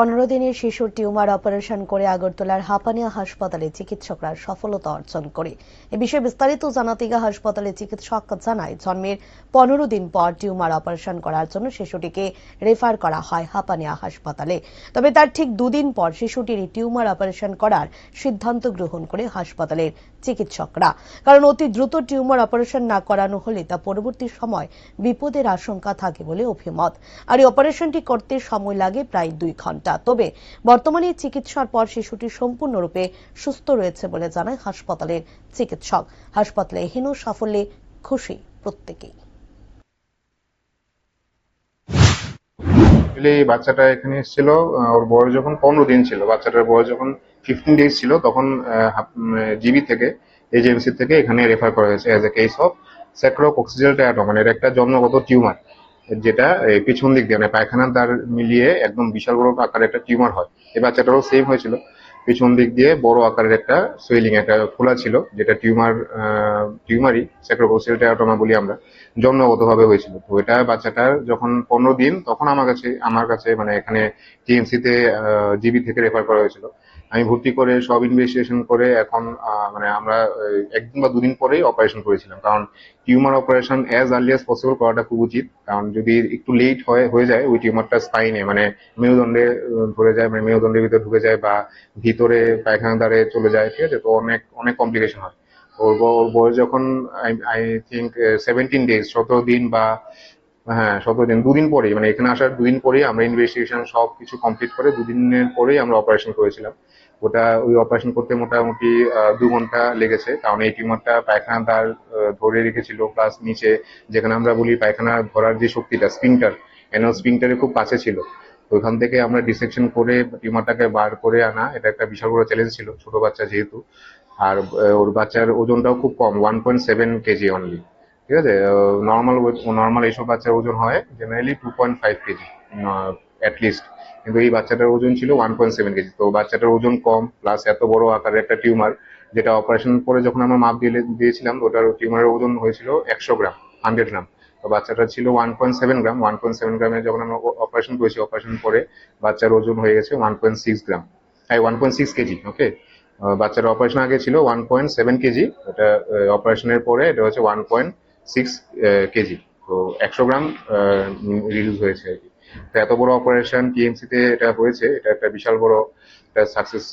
পনেরো দিনের শিশুর টিউমার অপারেশন করে আগরতলার হাপানিয়া হাসপাতালে চিকিৎসকরা সফলতা অর্জন করে। এ বিষয়ে বিস্তারিত জানাতে গিয়ে হাসপাতালে চিকিৎসক জানায়, জন্মের পনেরো দিন পর টিউমার অপারেশন করার জন্য শিশুটিকে রেফার করা হয় হাপানিয়া হাসপাতালে। তবে তার ঠিক দুদিন পর শিশুটির টিউমার অপারেশন করার সিদ্ধান্ত গ্রহণ করে হাসপাতালের চিকিৎসকরা। কারণ অতি দ্রুত টিউমার অপারেশন না করানো হলে তা পরবর্তী সময় বিপদের আশঙ্কা থাকে বলে অভিমত। আর এই অপারেশনটি করতে সময় লাগে প্রায় দুই ঘণ্টা। তবে বর্তমানে চিকিৎসার পর শিশুটি সম্পূর্ণরূপে সুস্থ রয়েছে বলে জানায় হাসপাতালের চিকিৎসক। হাসপাতালে হীন সাফল্যে খুশি প্রত্যেকেই। অ্যাকচুয়ালি বাচ্চাটা এখানে এসেছিল ওর বয়স যখন পনেরো দিন ছিল, বাচ্চাটার বয়স যখন ফিফটিন ডেজ ছিল, তখন জিবি থেকে এজেন্সি থেকে এখানে রেফার করা হয়েছে as a case of sacrococcygeal টায়াটো মানে একটা জন্মগত টিউমার যেটা পিছন দিক দিয়ে মানে পায়খানার দ্বার মিলিয়ে একদম বিশাল বড় আকারের একটা টিউমার হয়। এই বাচ্চাটারও সেম হয়েছিল। পিছন দিক দিয়ে বড় আকারের একটা সোয়েলিং একটা ফোলা ছিল, যেটা টিউমার টিউমারই স্যাক্রোকক্সিজাল টায়াটোমা বলি আমরা, জন্মগতভাবে হয়েছিল। তো এটা বাচ্চাটার যখন পনেরো দিন, তখন আমার কাছে আমার কাছে মানে এখানে টিএমসি তে জিবি থেকে রেফার করা হয়েছিল। আমি ভর্তি করে সব ইনভেস্টিগেশন করে এখন মানে আমরা একদিন বা দুদিন পরেই অপারেশন করেছিলাম। কারণ tumour operation as early as possible করাটা খুব উচিত। কারণ যদি একটু লেট হয়, হয়ে যায়, ওই টিউমারটা স্পাইনে মানে মেরুদণ্ডে ধরে যায় মানে মেরুদণ্ডের ভিতরে ঢুকে যায় বা ভিতরে পায়খানা দ্বারে চলে যায়, ঠিক আছে? তো অনেক অনেক কমপ্লিকেশন হয়। ওর বয়স যখন আই থিঙ্ক সেভেন্টিন ডেজ সতেরো দিন বা হ্যাঁ সতেরো দিন দুদিন পরেই মানে এখানে আসার দুদিন পরেই আমরা ইনভেস্টিগেশন সব কিছু কমপ্লিট করে দুদিনের পরেই আমরা অপারেশন করেছিলাম। ওটা ওই অপারেশন করতে মোটামুটি দু ঘণ্টা লেগেছে কারণ এই টিউমারটা পায়খানা আহ, ধরে রেখেছিল প্লাস নিচে যেখানে আমরা বলি পায়খানা ধরার যে শক্তিটা স্পিংটার এনও স্পিংটারের খুব কাছে ছিল। তো ওখান থেকে আমরা ডিসেকশন করে টিউমারটাকে বার করে আনা এটা একটা বিশাল বড় চ্যালেঞ্জ ছিল ছোট বাচ্চা যেহেতু। আর ওর বাচ্চার ওজনটাও খুব কম one point seven kg only ঠিক আছে? নর্মাল নর্মাল এইসব বাচ্চার ওজন হয় generally two point five kg at least কিন্তু এই বাচ্চাটার ওজন ছিল ওয়ান পয়েন্ট সেভেন কেজি তো বাচ্চাটার ওজন কম প্লাস এত বড় আকারের একটা টিউমার, যেটা অপারেশন করে যখন আমরা মাপ দিয়ে দিয়েছিলাম, ওটার টিউমারের ওজন হয়েছিল একশো গ্রাম হান্ড্রেড গ্রাম। তো বাচ্চাটা ছিল one point seven gram one point seven গ্রামে যখন আমরা অপারেশন করেছি অপারেশন করে বাচ্চার ওজন হয়ে গেছে ওয়ান পয়েন্ট সিক্স গ্রাম। হ্যাঁ one point six kg okay বাচ্চার অপারেশন আগে ছিল ওয়ান পয়েন্ট সেভেন কেজি এটা অপারেশনের পরে এটা হচ্ছে ওয়ান পয়েন্ট সিক্স কেজি তো একশো গ্রাম রিডিউস হয়েছে আর কি। তো এত বড় অপারেশন টিএমসি তে এটা হয়েছে, এটা একটা বিশাল বড়, একটা সাকসেস